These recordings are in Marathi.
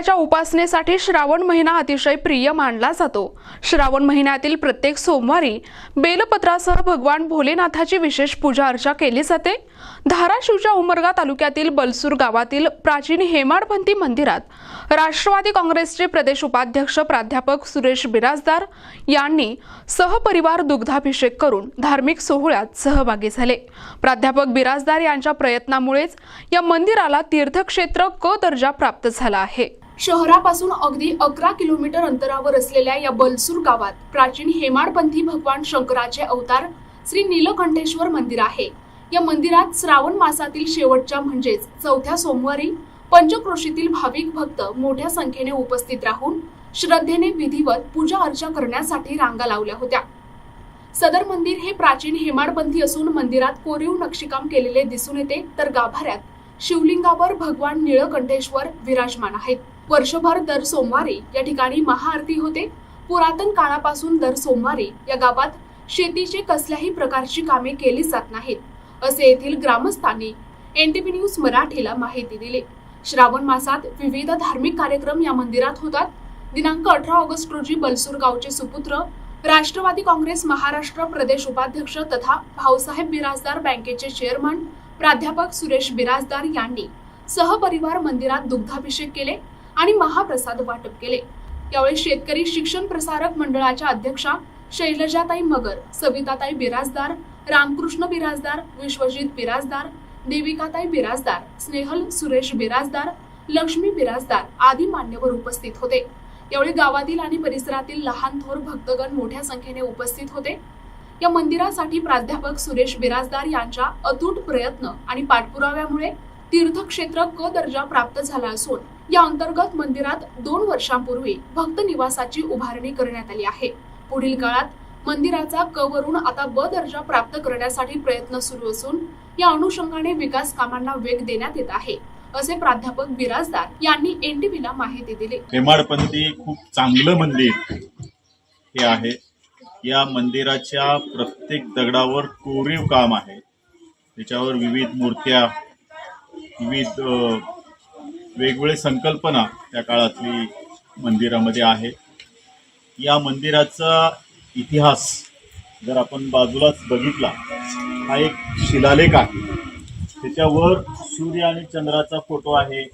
शंकराच्या उपासनेसाठी श्रावण महिना अतिशय प्रिय मानला जातो. श्रावण महिन्यातील प्रत्येक सोमवारी बेलपत्रासह भगवान भोलेनाथाची विशेष पूजा अर्चा केली जाते. धाराशिवच्या उमरगा तालुक्यातील बलसूर गावातील प्राचीन हेमाडपंथी मंदिरात राष्ट्रवादी काँग्रेसचे प्रदेश उपाध्यक्ष प्राध्यापक सुरेश बिराजदार यांनी सहपरिवार दुग्धाभिषेक करून धार्मिक सोहळ्यात सहभागी झाले. प्राध्यापक बिराजदार यांच्या प्रयत्नामुळेच या मंदिराला तीर्थक्षेत्र क दर्जा प्राप्त झाला आहे. शहरापासून अगदी अकरा किलोमीटर अंतरावर असलेल्या या बलसूर गावात प्राचीन हेमाडपंथी भगवान शंकराचे अवतार श्री नीलकंठेश्वर मंदिर आहे. या मंदिरात श्रावण मासातील शेवटच्या म्हणजेच चौथ्या सोमवारी पंचक्रोशीतील भाविक भक्त मोठ्या संख्येने उपस्थित राहून श्रद्धेने विधिवत पूजा अर्चा करण्यासाठी रांगा लावल्या होत्या. सदर मंदिर हे प्राचीन हेमाडपंथी असून मंदिरात कोरीव नक्षीकाम केलेले दिसून येते तर गाभाऱ्यात शिवलिंगावर भगवान निळकंठेश्वर विराजमान आहेत. वर्षभर दर सोमवारी या ठिकाणी महाआरती होते. पुरातन काळापासून दर सोमवारी या गावात शेतीचे कसल्याही प्रकारची कामे केली जात नाहीत असे येथील ग्रामस्थांनी एनटीपी न्यूज मराठीला माहिती दिली. श्रावण मासात विविध धार्मिक कार्यक्रम या मंदिरात होतात. दिनांक अठरा ऑगस्ट रोजी बलसूर गावचे सुपुत्र राष्ट्रवादी काँग्रेस महाराष्ट्र प्रदेश उपाध्यक्ष तथा भाऊसाहेब बिराजदार बँकेचे चेअरमन प्राध्यापक सुरेश बिराजदार यांनी सहपरिवार मंदिरात दुग्धाभिषेक केले. आणि महाप्रसाद वाटप केले. यावेळी शेतकरी शिक्षण प्रसारक मंडळाच्या अध्यक्षा शैलजाताई मगर सविताताई बिराजदार रामकृष्ण बिराजदार विश्वजित बिराजदार देविकाताई बिराजदार स्नेहल सुरेश बिराजदार लक्ष्मी बिराजदार आदी मान्यवर उपस्थित होते. यावेळी गावातील आणि परिसरातील लहान थोर भक्तगण मोठ्या संख्येने उपस्थित होते. या मंदिरासाठी प्राध्यापक सुरेश बिराजदार यांच्या अतूट प्रयत्न आणि पाठपुराव्यामुळे तीर्थक्षेत्र क दर्जा प्राप्त झाला असून या अंतर्गत मंदिरात दोन वर्षांपूर्वी भक्त निवासाची उभारणी करण्यात आली आहे. पुढील काळात मंदिराचा कवरून आता ब दर्जा प्राप्त करण्यासाठी प्रयत्न सुरू असून या अनुषंगाने विकास कामांना वेग देण्यात येत आहे असे प्राध्यापक बिराजदार यांनी एनटीव्हीला माहिती दिली. हेमाडपंथी खूप चांगलं मंदिर हे आहे. या मंदिराच्या प्रत्येक दगडावर कोरीव काम आहे. त्याच्यावर विविध मूर्त्या विविध वेगवेगळे संकल्पना त्या काळातली मंदिरामध्ये आहे. या मंदिराचा इतिहास जर आपण बाजूलाच बघितला हा एक शिलालेख आहे. त्याच्यावर सूर्य आणि चंद्राचा फोटो आहे.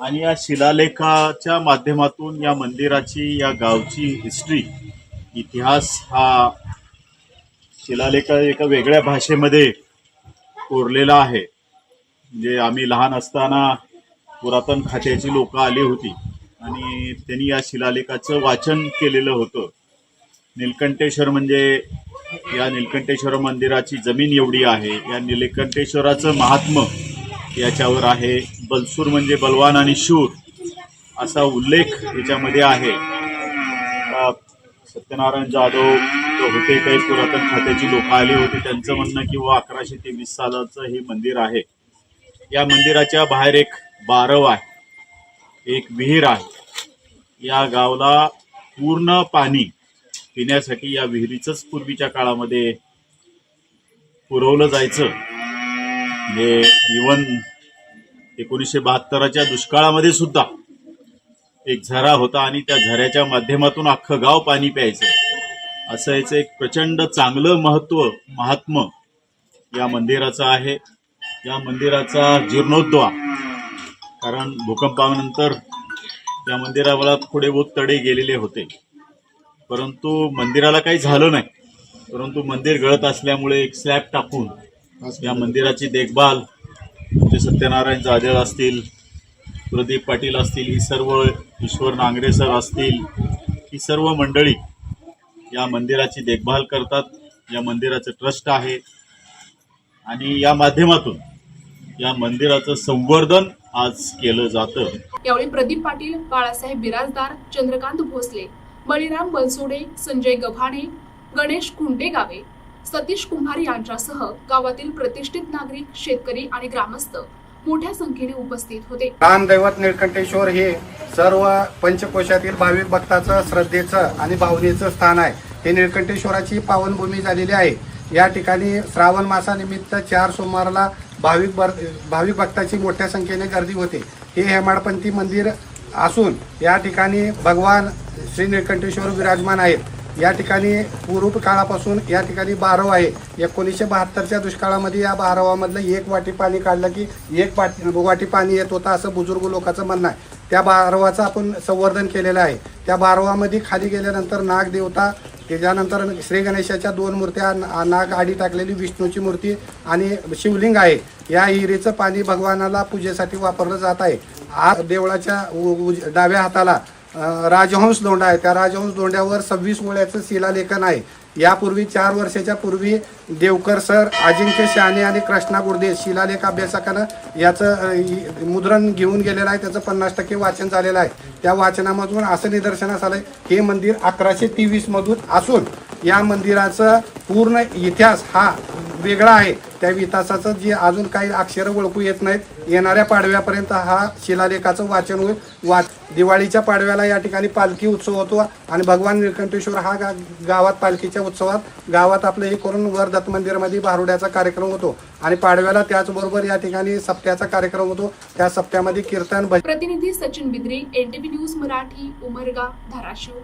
आणि या शिलालेखाच्या माध्यमातून या मंदिराची या गावची हिस्ट्री इतिहास हा शिलालेख एका वेगळ्या भाषेमध्ये कोरलेला आहे. म्हणजे आम्ही लहान असताना पुरातन खात्याची लोक आली होती. आणि त्यांनी या शिलालेखाचं वाचन केलेलं होतं. निलकंठेश्वर म्हणजे या निलकंठेश्वर मंदिराची जमीन एवढी आहे. या निलकंठेश्वराचं महात्म याच्यावर आहे. बलसूर म्हणजे बलवान आणि शूर असा उल्लेख याच्यामध्ये आहे. सत्यनारायण जाधव होते काही पुरातन खात्याची लोक आली होती. त्यांचं म्हणणं की व अकराशे तेवीस सालाचं हे मंदिर आहे. या मंदिराच्या बाहेर एक बारव आहे. एक विहीर आहे. या गावला पूर्ण पाणी पिण्यासाठी या विहिरीचंच पूर्वीच्या काळामध्ये पुरवलं जायचं. म्हणजे इवन एकोणीसशे बहात्तराच्या दुष्काळामध्ये सुद्धा एक झरा होता आणि त्या झऱ्याच्या माध्यमातून अख्खं गाव पाणी प्यायचं. असं याचं एक प्रचंड चांगलं महत्त्व महात्म या मंदिराचं आहे. या मंदिराचा जीर्णोद्वा कारण भूकंपानंतर या मंदिराला थोडे बहुत तडे गेलेले होते. परंतु मंदिराला काही झालं नाही. परंतु मंदिर गळत असल्यामुळे एक स्लॅब टाकून या मंदिराची देखभाल म्हणजे सत्यनारायण जाधव असतील प्रदीप पाटील असतील ही सर्व ईश्वर नांगरे सर असतील ही सर्व मंडळी या मंदिराची देखभाल करतात. या मंदिराचं ट्रस्ट आहे. आणि या माध्यमातून या मंदिराचं संवर्धन आज केलं जातं. यावेळी प्रदीप पाटील बाळासाहेब बिराजदार चंद्रकांत भोसले बळीराम बनसोडे संजय गव्हाणे गणेश कुंटेगावे सतीश कुंभार यांच्यासह गावातील प्रतिष्ठित नागरिक शेतकरी आणि ग्रामस्थ मोठ्या संख्येने उपस्थित होते. रामदैवत निळकंठेश्वर हे सर्व पंचकोशातील भाविक भक्ताचं श्रद्धेचं आणि भावनेचं स्थान आहे. हे निळकंठेश्वराची पावनभूमी झालेली आहे. या ठिकाणी श्रावण मासानिमित्त चार सोमवारला भाविक बर भाविक भक्ताची मोठ्या संख्येने गर्दी होते. हे हेमाडपंथी मंदिर असून या ठिकाणी भगवान श्री निळकंठेश्वर विराजमान आहेत. या ठिकाणी पूर्व काळापासून या ठिकाणी बारव आहे. एकोणीसशे बहात्तरच्या दुष्काळामध्ये या बारवामधलं एक वाटी पाणी काढलं की एक वाटी वाटी पाणी येत होतं असं बुजुर्ग लोकांचं म्हणणं आहे. त्या बारवाचं आपण संवर्धन केलेलं आहे. त्या बारवामध्ये खाली गेल्यानंतर नागदेवता त्याच्यानंतर श्री गणेशाच्या दोन मूर्त्या नाग आडी टाकलेली विष्णूची मूर्ती आणि शिवलिंग आहे. या हिरीचं पाणी भगवानाला पूजेसाठी वापरलं जात आहे. आज देवळाच्या उ- उज- डाव्या हाताला राजहंस दोंडा आहे. त्या राजहंस दोंड्यावर सव्वीस ओळ्याचं शिलालेखन आहे. यापूर्वी चार वर्षाच्या पूर्वी देवकर सर अजिंक्य शहाणे आणि कृष्णा गुर्दे शिलालेख अभ्यासकानं याचं मुद्रण घेऊन गेलेलं आहे. त्याचं पन्नास टक्के वाचन झालेलं आहे. त्या वाचनामधून असं निदर्शनास आहे हे मंदिर अकराशे तेवीसमधून असून या मंदिराचं पूर्ण इतिहास हा वेगळा आहे. त्या इतिहासाचं जे अजून काही अक्षरं ओळखू येत नाहीत. येणाऱ्या पाडव्यापर्यंत हा शिलालेखाचं वाचन होईल. वाच दिवाळीच्या पाडव्याला या ठिकाणी पालखी उत्सव होतो आणि भगवान निळकंठेश्वर हा गा गावात पालखीच्या उत्सवात गावात आपलं हे करून वरदत्त मंदिरमध्ये भारुड्याचा कार्यक्रम होतो. आणि पाडव्याला त्याचबरोबर या ठिकाणी सप्त्याचा कार्यक्रम होतो. त्या सप्त्यामध्ये कीर्तन प्रतिनिधी सचिन बिद्रे एनटीव्ही न्यूज मराठी उमरगा धाराशिव.